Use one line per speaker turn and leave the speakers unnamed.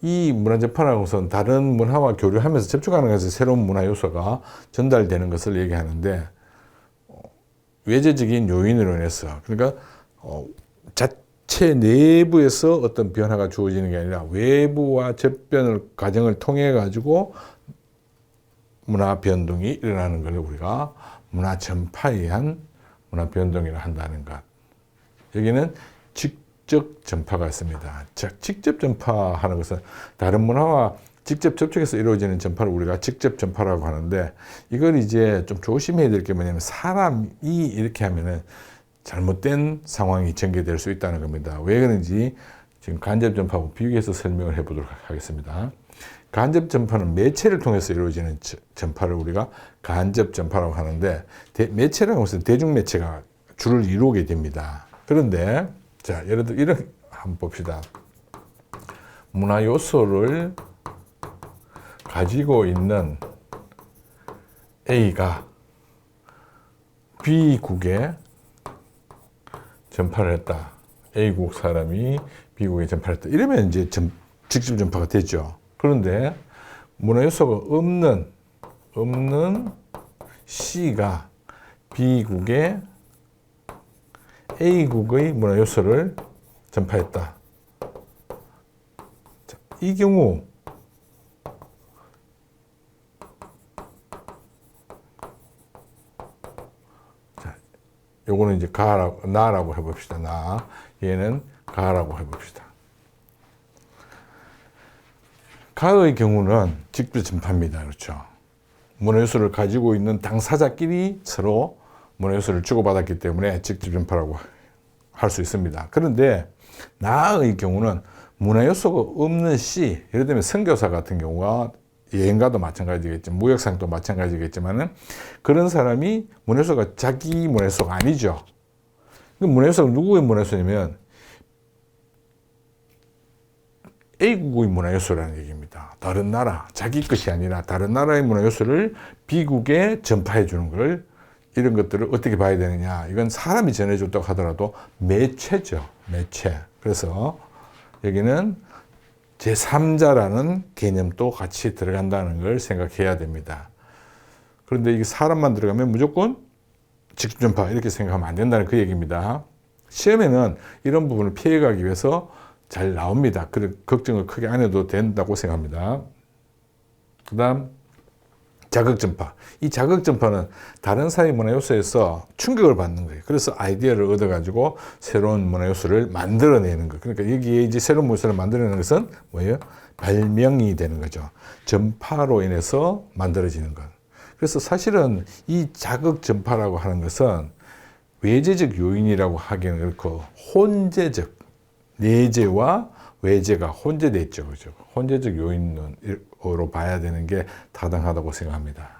이 문화 전파라는 것은 다른 문화와 교류하면서 접촉하는 것에서 새로운 문화 요소가 전달되는 것을 얘기하는데 어, 외재적인 요인으로 인해서 그러니까 어, 자체 내부에서 어떤 변화가 주어지는 게 아니라 외부와 접변을 과정을 통해 가지고 문화 변동이 일어나는 걸 우리가 문화 전파에 의한 문화 변동이라 한다는 것. 여기는 직 접 전파가 있습니다. 즉, 직접 전파하는 것은 다른 문화와 직접 접촉해서 이루어지는 전파를 우리가 직접 전파라고 하는데 이걸 이제 좀 조심해야 될 게 뭐냐면 사람이 이렇게 하면은 잘못된 상황이 전개될 수 있다는 겁니다. 왜 그런지 지금 간접 전파하고 비교해서 설명을 해보도록 하겠습니다. 간접 전파는 매체를 통해서 이루어지는 저- 전파를 우리가 간접 전파라고 하는데 대- 매체라는 것은 대중 매체가 주를 이루게 됩니다. 그런데 자 예를 들어 이런 한번 봅시다. 문화 요소를 가지고 있는 A가 B국에 전파를 했다. A국 사람이 B국에 전파를 했다. 이러면 이제 전, 직접 전파가 되죠. 그런데 문화 요소가 없는 없는 C가 B국에 A국의 문화 요소를 전파했다. 자, 이 경우 자, 요거는 이제 가라고 나라고 해 봅시다. 나 얘는 가라고 해 봅시다. 가의 경우는 직접 전파입니다. 그렇죠. 문화 요소를 가지고 있는 당사자끼리 서로 문화요소를 주고받았기 때문에 직접 전파라고 할 수 있습니다. 그런데 나의 경우는 문화요소가 없는 시, 예를 들면 선교사 같은 경우가 여행가도 마찬가지겠지만 무역상도 마찬가지겠지만은 그런 사람이 문화요소가 자기 문화요소가 아니죠. 그 문화요소가 누구의 문화요소냐면 A국의 문화요소라는 얘기입니다. 다른 나라, 자기 것이 아니라 다른 나라의 문화요소를 B국에 전파해 주는 걸 이런 것들을 어떻게 봐야 되느냐. 이건 사람이 전해줬다고 하더라도 매체죠. 매체. 그래서 여기는 제3자라는 개념도 같이 들어간다는 걸 생각해야 됩니다. 그런데 이게 사람만 들어가면 무조건 직접 전파 이렇게 생각하면 안 된다는 그 얘기입니다. 시험에는 이런 부분을 피해가기 위해서 잘 나옵니다. 그 걱정을 크게 안 해도 된다고 생각합니다. 그 다음 자극 전파. 이 자극 전파는 다른 사회 문화 요소에서 충격을 받는 거예요. 그래서 아이디어를 얻어가지고 새로운 문화 요소를 만들어내는 거. 그러니까 여기에 이제 새로운 문화 요소를 만들어내는 것은 뭐예요? 발명이 되는 거죠. 전파로 인해서 만들어지는 것. 그래서 사실은 이 자극 전파라고 하는 것은 외재적 요인이라고 하기는 그렇고 혼재적 내재와 외재가 혼재돼 있죠. 그죠? 혼재적 요인으로 봐야 되는 게 타당하다고 생각합니다.